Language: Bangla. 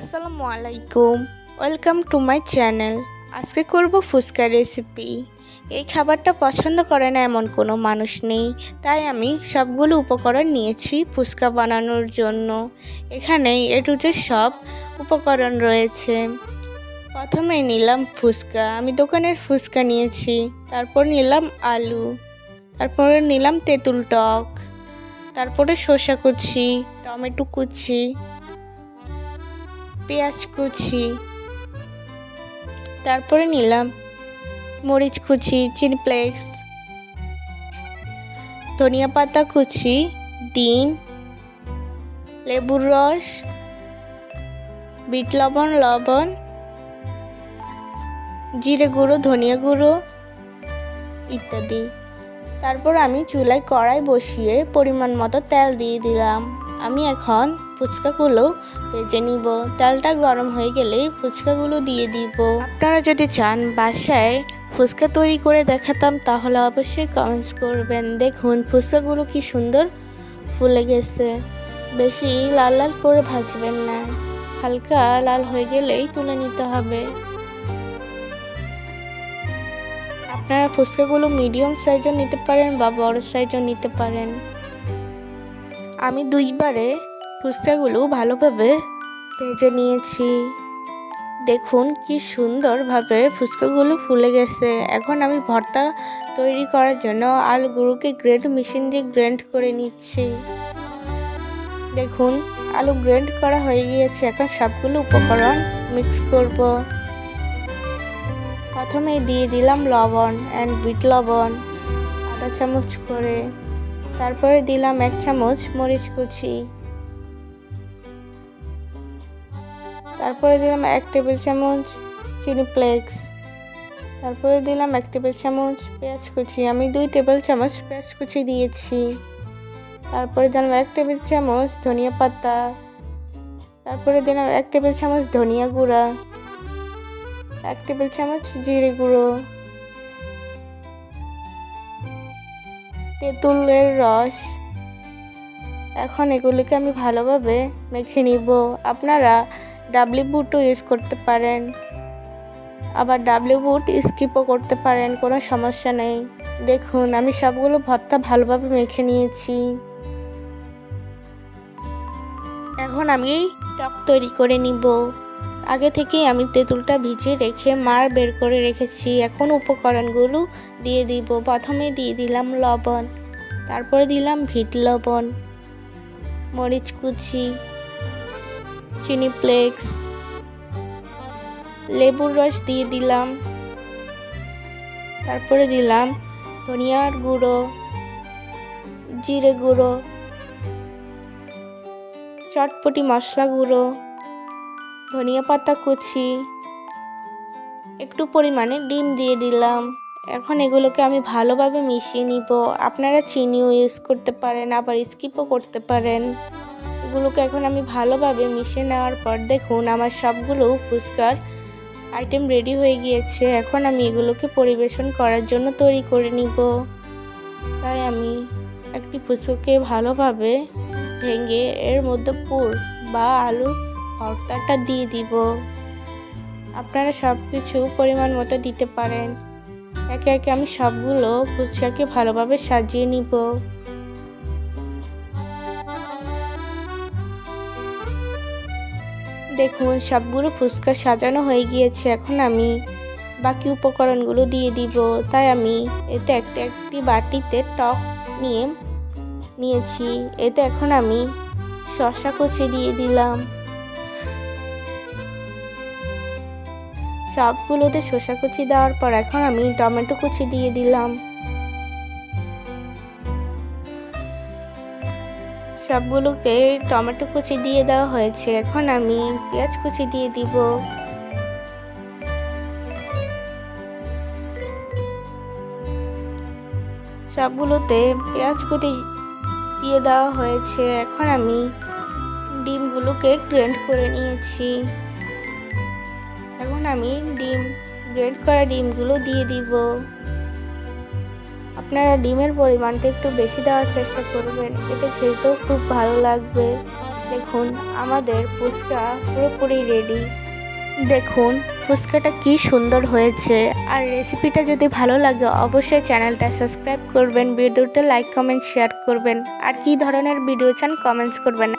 আসসালামু আলাইকুম ওয়েলকাম টু মাই চ্যানেল। আজকে করব ফুচকা রেসিপি। এই খাবারটা পছন্দ করে না এমন কোনো মানুষ নেই, তাই আমি সবগুলো উপকরণ নিয়েছি ফুচকা বানানোর জন্য। এখানে এ টু যে সব উপকরণ রয়েছে। প্রথমে নিলাম ফুচকা। আমি দোকানের ফুচকা নিয়েছি, তারপর নিলাম আলু, তারপরে নিলাম তেঁতুল টক, তারপরে শসা কুচি, টমেটো কুচি পেঁয়াজ কুচি, তারপরে নিলাম মরিচ কুচি চিনপ্লেক্স ধনিয়া পাতা কুচি, ডিম, লেবুর রস, বিট লবণ লবণ, জিরে গুঁড়ো, ধনিয়া গুঁড়ো ইত্যাদি। তারপর আমি চুলায় কড়াই বসিয়ে পরিমাণ মতো তেল দিয়ে দিলাম। আমি এখন ফুচকাগুলো ভেজে নিব। তেলটা গরম হয়ে গেলেই ফুচকাগুলো দিয়ে দিব। আপনারা যদি চান বাসায় ফুচকা তৈরি করে দেখাতাম, তাহলে অবশ্যই কমেন্টস করবেন। দেখুন ফুচকাগুলো কি সুন্দর ফুলে গেছে। বেশি লাল লাল করে ভাজবেন না। হালকা লাল হয়ে গেলেই তুলে নিতে হবে। আপনারা ফুচকাগুলো মিডিয়াম সাইজও নিতে পারেন বা বড় সাইজও নিতে পারেন। আমি দুইবারে ফুচকাগুলো ভালোভাবে ভেজে নিয়েছি। দেখুন কি সুন্দরভাবে ফুচকাগুলো ফুলে গেছে। এখন আমি ভর্তা তৈরি করার জন্য আলুগুলোকে গ্রেড মেশিন দিয়ে গ্রেন্ড করে নিচ্ছি। দেখুন, আলু গ্রেন্ড করা হয়ে গিয়েছে। এখন সবগুলো উপকরণ মিক্স করব। প্রথমে দিয়ে দিলাম লবণ অ্যান্ড বিট লবণ, আধা চামচ করে। তারপরে দিলাম এক চামচ মরিচ কুচি। তারপরে দিলাম এক টেবিল চামচ চিনি ফ্লেক্স। তারপরে দিলাম এক টেবিল চামচ পেঁয়াজ কুচি। আমি দুই টেবিল চামচ পেঁয়াজ কুচি দিয়েছি। তারপরে দিলাম এক টেবিল চামচ ধনিয়া পাতা। তারপরে দিলাম এক টেবিল চামচ ধনিয়া গুঁড়া। এক টেবিল চামচ জিরে গুঁড়ো। তেঁতুলের রস। এখন এগুলিকে আমি ভালোভাবে মেখে নিব। আপনারা ডাবলি বুটও ইউজ করতে পারেন। আবার ডাবলি বুট স্কিপও করতে পারেন, কোনো সমস্যা নেই। দেখুন, আমি সবগুলো ভর্তা ভালোভাবে মেখে নিয়েছি। এখন আমি টক তৈরি করে নিব। আগে থেকেই আমি তেঁতুলটা ভিজিয়ে রেখে মার বের করে রেখেছি। এখন উপকরণগুলো দিয়ে দিব। প্রথমে দিয়ে দিলাম লবণ, তারপরে দিলাম ভিট লবণ, মরিচ কুচি চিনি ফ্লেক্স লেবুর রস দিয়ে দিলাম, তারপরে দিলাম ধনিয়ার গুঁড়ো, জিরে গুঁড়ো, চটপটি মশলা গুঁড়ো, ধনিয়া পাতা কুচি, একটু পরিমাণে ডিম দিয়ে দিলাম। এখন এগুলোকে আমি ভালোভাবে মিশিয়ে নিব। আপনারা চিনিও ইউজ করতে পারেন, আবার স্কিপও করতে পারেন। এগুলোকে এখন আমি ভালোভাবে মিশিয়ে নেওয়ার পর দেখুন আমার সবগুলো ফুচকার আইটেম রেডি হয়ে গিয়েছে। এখন আমি এগুলোকে পরিবেশন করার জন্য তৈরি করে নিব। তাই আমি একটি ফুচকাকে ভালোভাবে ভেঙে এর মধ্যে পুর বা আলু ভর্তাটা দিয়ে দিব। আপনারা সব কিছু পরিমাণ মতো দিতে পারেন। একে একে আমি সবগুলো ফুচকাকে ভালোভাবে সাজিয়ে নিব। দেখুন, সবগুলো ফুচকা সাজানো হয়ে গিয়েছে, এখন আমি বাকি উপকরণগুলো দিয়ে দিব। তাই আমি এতে একটা একটি বাটিতে টক নিয়ে নিয়েছি। এতে এখন আমি শশা কুচি দিয়ে দিলাম। সবগুলোতে শসা কুচি দেওয়ার পর এখন আমি টমেটো কুচি দিয়ে দিলাম। সবগুলোকে টমেটো কুচি দিয়ে দেওয়া হয়েছে। এখন আমি পেঁয়াজ কুচি দিয়ে দিব। সবগুলোতে পেঁয়াজ কুচি দিয়ে দেওয়া হয়েছে। এখন আমি ডিমগুলোকে গ্রেন্ড করে নিয়েছি। এখন আমি ডিম গ্রেড করা ডিমগুলো দিয়ে দিব। আপনারা ডিমের পরিমাণটা একটু বেশি দেওয়ার চেষ্টা করবেন। এতে খেতেও খুব ভালো লাগবে। দেখুন, আমাদের ফুচকা পুরোপুরি রেডি দেখুন, ফুচকাটা কি সুন্দর হয়েছে। আর রেসিপিটা যদি ভালো লাগে, অবশ্যই চ্যানেলটা সাবস্ক্রাইব করবেন ভিডিওটা লাইক কমেন্ট শেয়ার করবেন। আর কি ধরনের ভিডিও চান কমেন্টস করবেন।